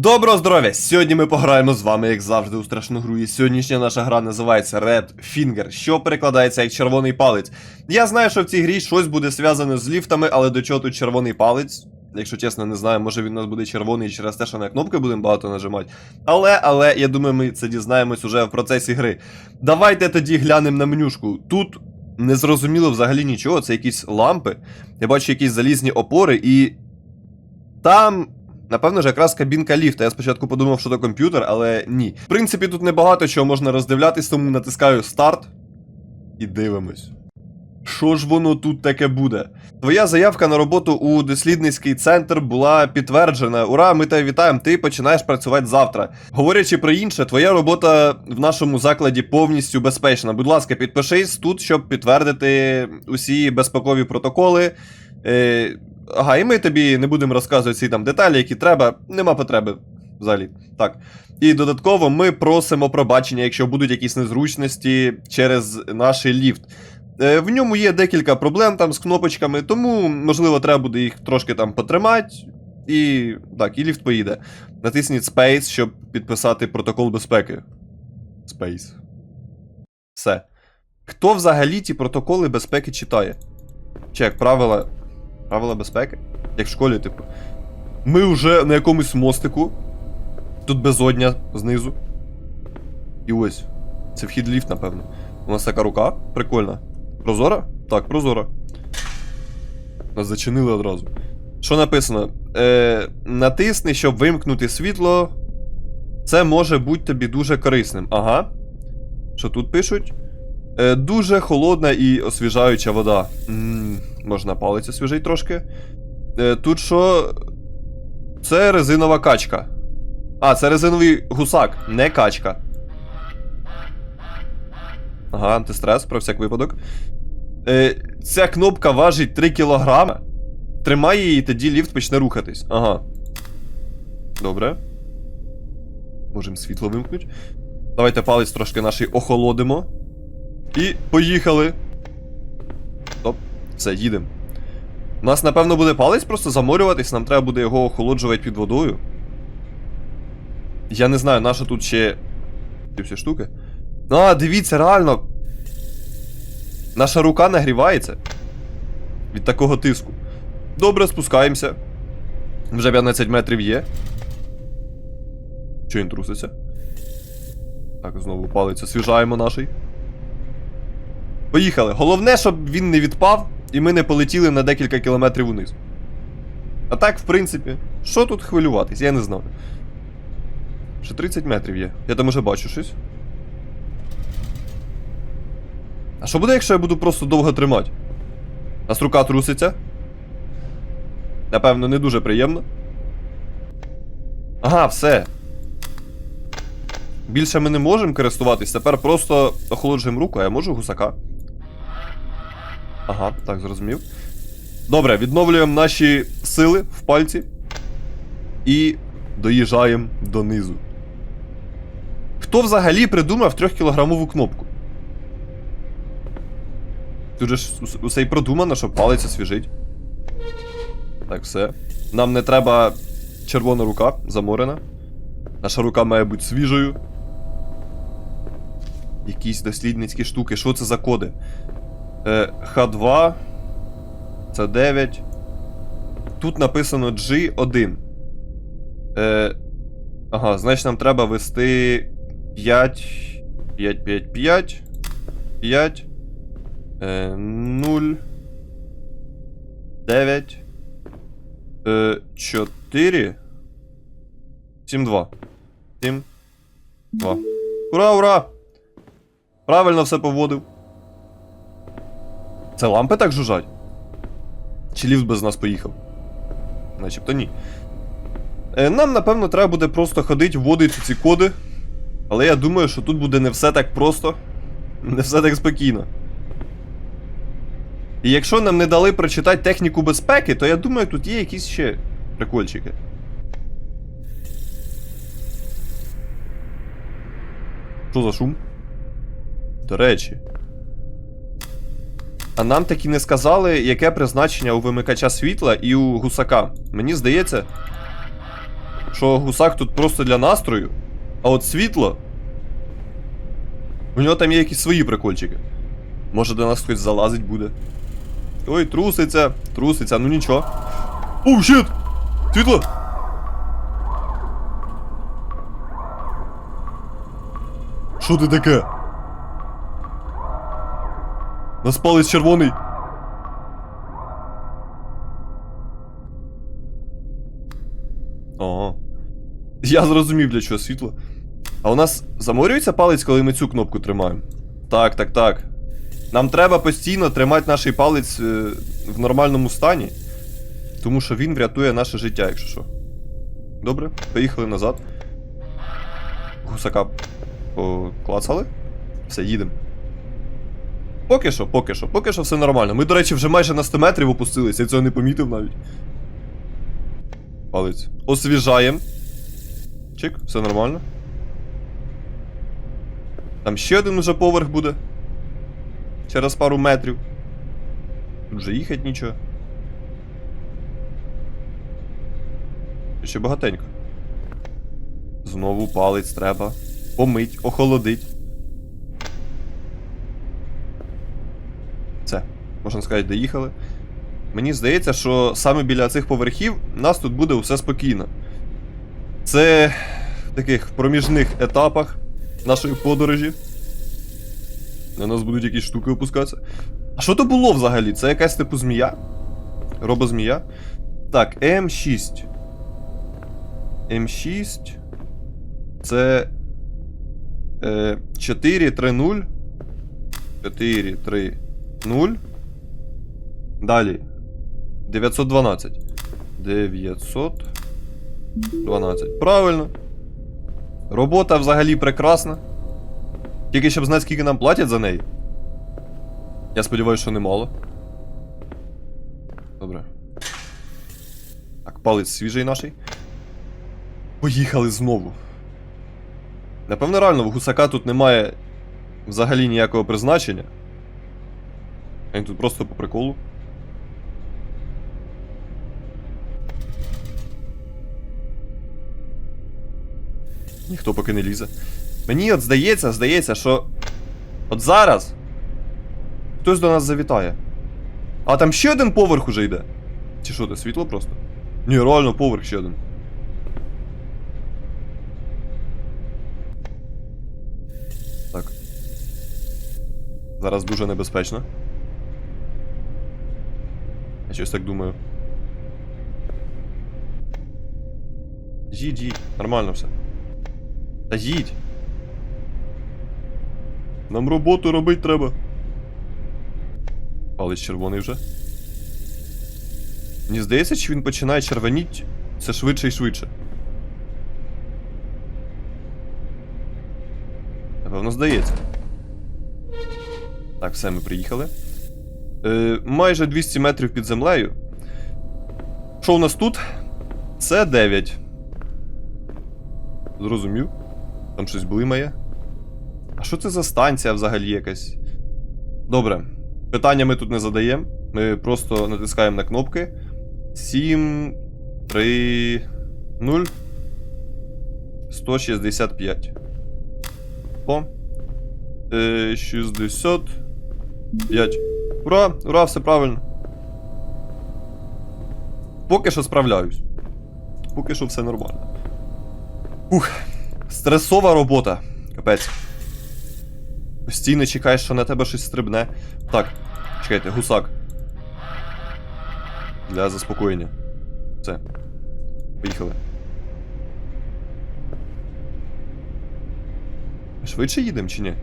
Доброго здоров'я! Сьогодні ми пограємо з вами, як завжди, у страшну гру. І сьогоднішня наша гра називається Red Finger, що перекладається як червоний палець. Я знаю, що в цій грі щось буде зв'язане з ліфтами, але до чого тут червоний палець? Якщо чесно, не знаю, може він у нас буде червоний через те, що на кнопки будемо багато нажимати. Але, але, я думаю, ми це дізнаємось уже в процесі гри. Давайте тоді глянемо на менюшку. Тут не зрозуміло взагалі нічого, це якісь лампи. Я бачу якісь залізні опори, і там. Напевно ж, якраз кабінка ліфта. Я спочатку подумав, що то комп'ютер, але ні. В принципі, тут небагато чого можна роздивлятись, тому натискаю старт і дивимось. Що ж воно тут таке буде? Твоя заявка на роботу у дослідницький центр була підтверджена. Ура, ми тебе вітаємо, ти починаєш працювати завтра. Говорячи про інше, твоя робота в нашому закладі повністю безпечна. Будь ласка, підпишись тут, щоб підтвердити усі безпекові протоколи. Е, ага, і ми тобі не будемо розказувати всі там деталі, які треба. Нема потреби взагалі. Так. І додатково ми просимо пробачення, якщо будуть якісь незручності через наш ліфт. Е, В ньому є декілька проблем там з кнопочками, тому, можливо, треба буде їх трошки там потримати. І так, і ліфт поїде. Натисніть Space, щоб підписати протокол безпеки. Space. Все. Хто взагалі ті протоколи безпеки читає? Чи як правила. Правила безпеки? Як в школі, типу. Ми вже на якомусь мостику. Тут безодня знизу. І ось. Це вхід ліфт, напевно. У нас така рука. Прикольна. Прозора? Так, прозора. Нас зачинили одразу. Що написано? Е, натисни, щоб вимкнути світло. Це може бути тобі дуже корисним. Ага. Що тут пишуть? Е, дуже холодна і освіжаюча вода. м можна палець освіжити трошки. Е, тут що? Це резинова качка. А, це резиновий гусак, не качка. Ага, антистрес, про всяк випадок. Е, ця кнопка важить 3 кілограми. Тримай її, і тоді ліфт почне рухатись. Ага. Добре. Можемо світло вимкнути. Давайте палець трошки наш охолодимо. І поїхали. Все, їдемо. У нас, напевно, буде палець просто заморюватись, нам треба буде його охолоджувати під водою. Я не знаю, наша тут ще. Ці всі штуки. А, дивіться, реально. Наша рука нагрівається. Від такого тиску. Добре, спускаємося. Вже 15 метрів є. Що він труситься? Так, знову палець освіжаємо наший. Поїхали. Головне, щоб він не відпав, і ми не полетіли на декілька кілометрів униз. А так, в принципі, що тут хвилюватись, я не знаю. Ще 30 метрів є. Я там уже бачу щось. А що буде, якщо я буду просто довго тримати? Нас рука труситься. Напевно, не дуже приємно. Ага, все. Більше ми не можемо користуватись, тепер просто охолоджуємо руку, а я можу гусака. Ага, так, зрозумів. Добре, відновлюємо наші сили в пальці. І доїжджаємо донизу. Хто взагалі придумав 3-кілограмову кнопку? Тут же ж усе й продумано, що палець освіжить. Так, все. Нам не треба червона рука заморена. Наша рука має бути свіжою. Якісь дослідницькі штуки. Що це за коди? Е, Х2. Це 9. Тут написано G1. Е, ага, значить нам треба ввести 5. 5, 5, 5. 5. Е, 0. 9. Е, 4. 7, 2. 7. 2. Ура, ура! Правильно все поводив. Це лампи так жужжать? Чи ліфт без нас поїхав? Начебто ні. Е, нам, напевно, треба буде просто ходити, вводити ці коди. Але я думаю, що тут буде не все так просто, не все так спокійно. І якщо нам не дали прочитати техніку безпеки, то я думаю, тут є якісь ще прикольчики. Що за шум? До речі. А нам таки не сказали, яке призначення у вимикача світла і у гусака. Мені здається. що гусак тут просто для настрою, а от світло. У нього там є якісь свої прикольчики. Може до нас хтось залазить буде. Ой, труситься, труситься, ну нічого. Оу, щит! Світло! Що ти таке? Нас палець червоний. Ага. Я зрозумів, для чого світло. А у нас заморюється палець, коли ми цю кнопку тримаємо. Так, так, так. Нам треба постійно тримати наш палець е, в нормальному стані. Тому що він врятує наше життя, якщо що. Добре, поїхали назад. Гусака поклацали. Все, їдемо. Поки що, поки що, поки що все нормально. Ми, до речі, вже майже на 100 метрів опустилися, я цього не помітив навіть. Палець. Освіжаємо. Чик, все нормально. Там ще один уже поверх буде. Через пару метрів. Тут вже їхати нічого. Ще багатенько. Знову палець треба. Помить, охолодить. Це, можна сказати, доїхали. Мені здається, що саме біля цих поверхів нас тут буде все спокійно. Це в таких проміжних етапах нашої подорожі. На нас будуть якісь штуки опускатися. А що то було взагалі? Це якась типу змія? Робозмія? Так, М6. М6. Це. Е, 4-3-0. 4-3-0. Далі. 912. 912. Правильно. Робота взагалі прекрасна. Тільки щоб знати, скільки нам платять за неї. Я сподіваюся, що немало. Добре. Так, палець свіжий наший. Поїхали знову. Напевно, реально, в гусака тут немає взагалі ніякого призначення. Він тут просто по приколу. Ніхто поки не лізе. Мені от здається, здається, що. От зараз. Хтось до нас завітає. А там ще один поверх уже йде. Чи що, це світло просто? Ні, реально поверх ще один. Так. Зараз дуже небезпечно. Я щось так думаю. Їдь, їдь, нормально все. Та. Нам роботу робити треба. Палець червоний вже. Мені здається, що він починає червоніть все швидше і швидше. Напевно, здається. Так, все, ми приїхали. Е, майже 200 метрів під землею. Що у нас тут? Це 9. Зрозумів. Там щось блимає. А що це за станція взагалі якась? Добре. Питання ми тут не задаємо. Ми просто натискаємо на кнопки. 7, 3, 0. 165. О. Е, 65. Ура! Ура, все правильно. Поки що справляюсь. Поки що все нормально. Ух, стресова робота. Капець. Постійно чекаєш, що на тебе щось стрибне. Так, чекайте, гусак. Для заспокоєння. Все. Поїхали. Швидше їдемо чи ні?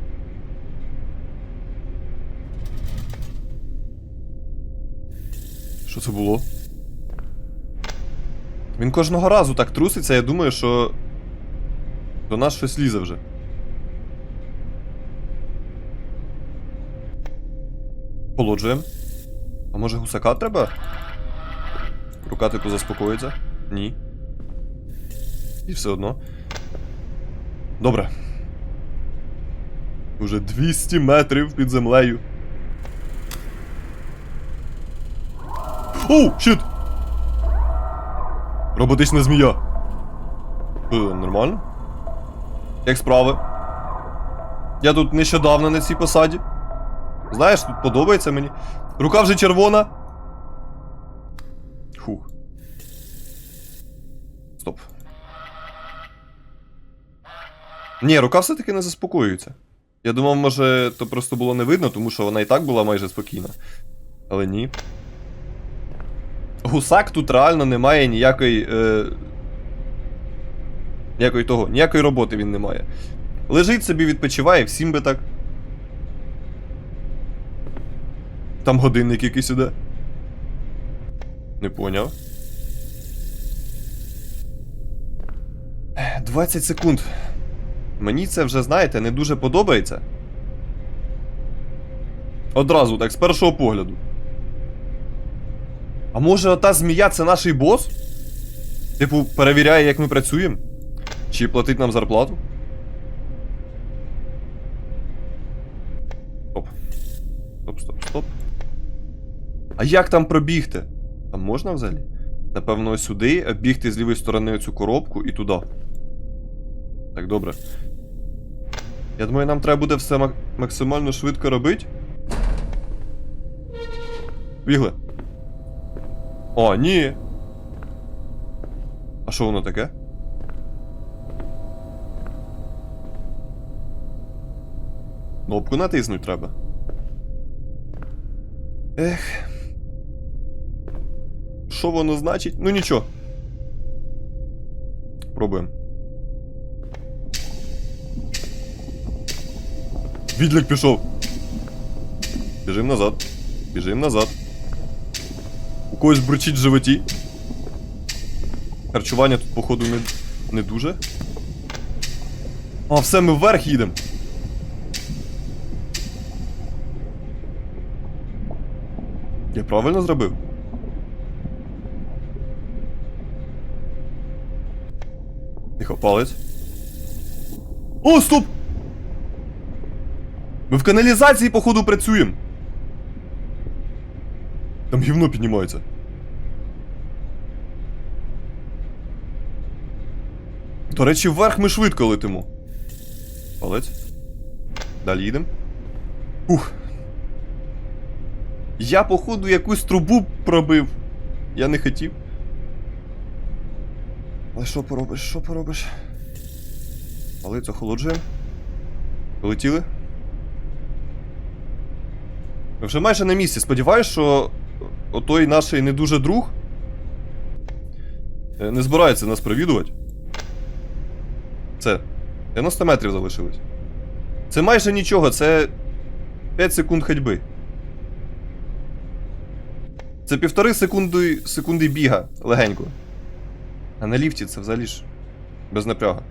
Що це було? Він кожного разу так труситься, я думаю, що до нас щось лізе вже. Холоджуємо. А може гусака треба? Рука типу заспокоїться? Ні. І все одно. Добре. Уже 200 метрів під землею. Оу, щит! Роботична змія. Е, нормально? Як справи? Я тут нещодавно на цій посаді. Знаєш, тут подобається мені. Рука вже червона. Фух. Стоп. Ні, рука все-таки не заспокоюється. Я думав, може, то просто було не видно, тому що вона і так була майже спокійна. Але ні. Гусак тут реально не має ніякої. Е... Ніякої того, ніякої роботи він не має. Лежить собі, відпочиває, всім би так. Там годинник якийсь іде. Не поняв. 20 секунд. Мені це вже, знаєте, не дуже подобається. Одразу, так, з першого погляду. А може ота змія це наш бос? Типу, перевіряє, як ми працюємо? Чи платить нам зарплату? Стоп. Стоп, стоп, стоп. А як там пробігти? Там можна взагалі? Напевно, сюди, оббігти з лівої сторони оцю коробку і туди. Так, добре. Я думаю, нам треба буде все максимально швидко робити. Бігли. О, ні. А що воно таке? Кнопку натиснуть треба. Ех. Що воно значить? Ну нічого. Пробуємо. Відлік пішов. Біжим назад. Біжим назад. У когось бурчить в животі. Харчування тут, походу, не, не дуже. А, все, ми вверх їдемо. Правильно зробив? Тихо, палець. О, стоп! Ми в каналізації, походу, працюємо. Там гівно піднімається. До речі, вверх ми швидко летимо. Палець. Далі їдемо. Ух. Я, походу, якусь трубу пробив. Я не хотів. Але що поробиш, що поробиш? Палець охолоджуємо. Полетіли. Ми вже майже на місці. Сподіваюсь, що отой наш не дуже друг е, не збирається нас провідувати. Це. 90 метрів залишилось. Це майже нічого, це 5 секунд ходьби. Це півтори секунди, секунди біга легенько. А на ліфті це взагалі ж без напряга.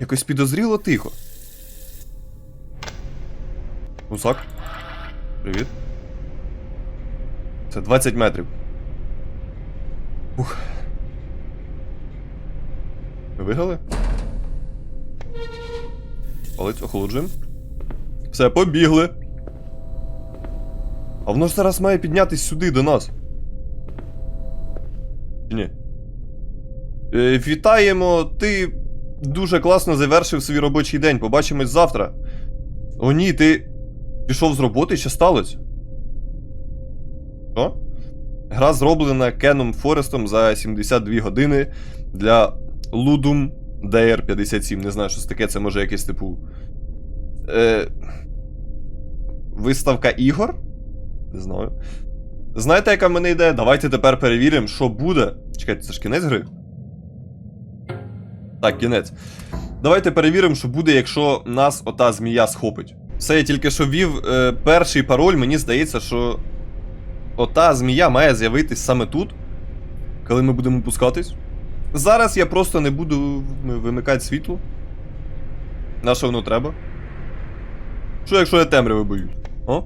Якось підозріло тихо. Гусак. Привіт. Це 20 метрів. Ух. Виграли? Палець охолоджуємо. Все, побігли. А воно ж зараз має піднятись сюди до нас. Ні? Е, вітаємо, ти дуже класно завершив свій робочий день. Побачимось завтра. О, ні, ти пішов з роботи, що сталося? Що? Гра зроблена Кеном Форестом за 72 години для Ludum DR57. Не знаю, що це таке, це може якесь типу. Е... Виставка ігор? Не знаю. Знаєте, яка в мене ідея? Давайте тепер перевіримо, що буде. Чекайте, це ж кінець гри? Так, кінець. Давайте перевіримо, що буде, якщо нас ота змія схопить. Все, я тільки що ввів е, перший пароль, мені здається, що ота змія має з'явитись саме тут, коли ми будемо пускатись. Зараз я просто не буду вимикати світло. На що воно треба? Що якщо я темряви боюсь? О?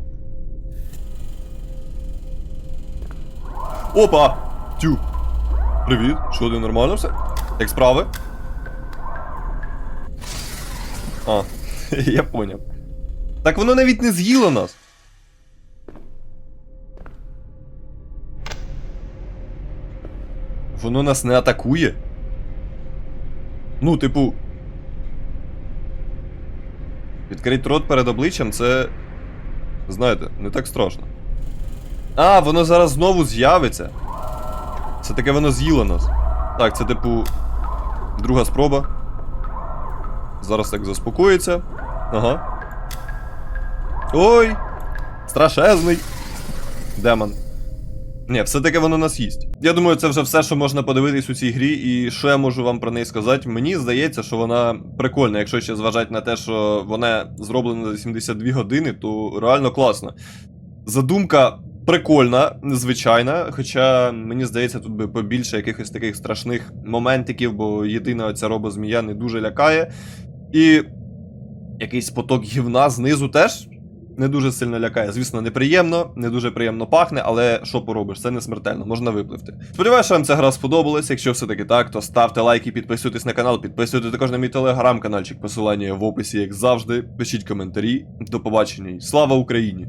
Опа! Тю! Привіт! Що ти нормально все? Як справи? А, я поняв. Так воно навіть не з'їло нас. Воно нас не атакує. Ну, типу. Відкрить рот перед обличчям це. Знаєте, не так страшно. А, воно зараз знову з'явиться. Це таке воно з'їло нас. Так, це типу. Друга спроба. Зараз так заспокоїться. Ага. Ой! Страшезний. Демон. Ні, все-таки воно нас їсть. Я думаю, це вже все, що можна подивитись у цій грі, і що я можу вам про неї сказати. Мені здається, що вона прикольна, якщо ще зважати на те, що вона зроблена за 72 години, то реально класно. Задумка прикольна, незвичайна, хоча мені здається, тут би побільше якихось таких страшних моментиків, бо єдина оця робозмія не дуже лякає. І якийсь поток гівна знизу теж не дуже сильно лякає. Звісно, неприємно, не дуже приємно пахне, але що поробиш, це не смертельно, можна випливти. Сподіваюся, що вам ця гра сподобалась. Якщо все-таки так, то ставте лайки, підписуйтесь на канал, підписуйтесь також на мій телеграм-каналчик. посилання в описі, як завжди. Пишіть коментарі. До побачення слава Україні!